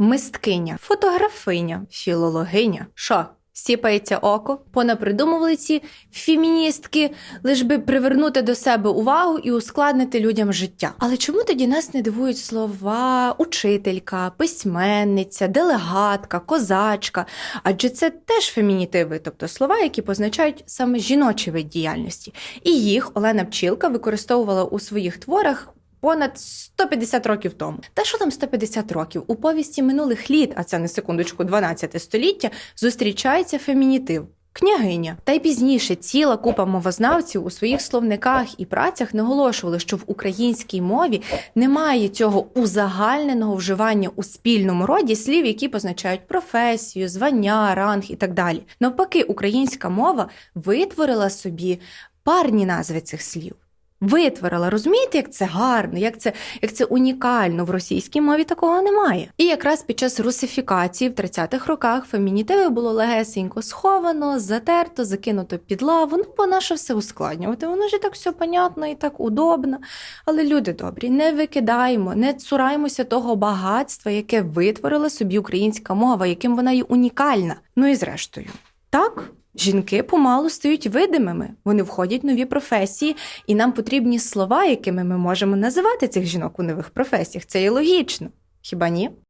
мисткиня, фотографиня, філологиня. Що? Сіпається око, понапридумували ці феміністки, лиш би привернути до себе увагу і ускладнити людям життя. Але чому тоді нас не дивують слова учителька, письменниця, делегатка, козачка? Адже це теж фемінітиви, тобто слова, які позначають саме жіночий вид діяльності. І їх Олена Пчілка використовувала у своїх творах. Понад 150 років тому. Та що там 150 років? У повісті минулих літ, а це на секундочку 12 століття, зустрічається фемінітив. Княгиня. Та й пізніше ціла купа мовознавців у своїх словниках і працях наголошували, що в українській мові немає цього узагальненого вживання у спільному роді слів, які позначають професію, звання, ранг і так далі. Навпаки, українська мова витворила собі парні назви цих слів. Витворила, розумієте, як це гарно, як це, як це унікально. В російській мові такого немає. І якраз під час русифікації в 30-х роках фемінітиви було легесенько сховано, затерто, закинуто під лаву. Ну, бо наше все ускладнювати. Воно ж і так все понятно і так удобно. Але люди добрі, не викидаємо, не цураймося того багатства, яке витворила собі українська мова, яким вона є унікальна. Ну і зрештою, так. Жінки помалу стають видимими, вони входять в нові професії, і нам потрібні слова, якими ми можемо називати цих жінок у нових професіях. Це є логічно. Хіба ні?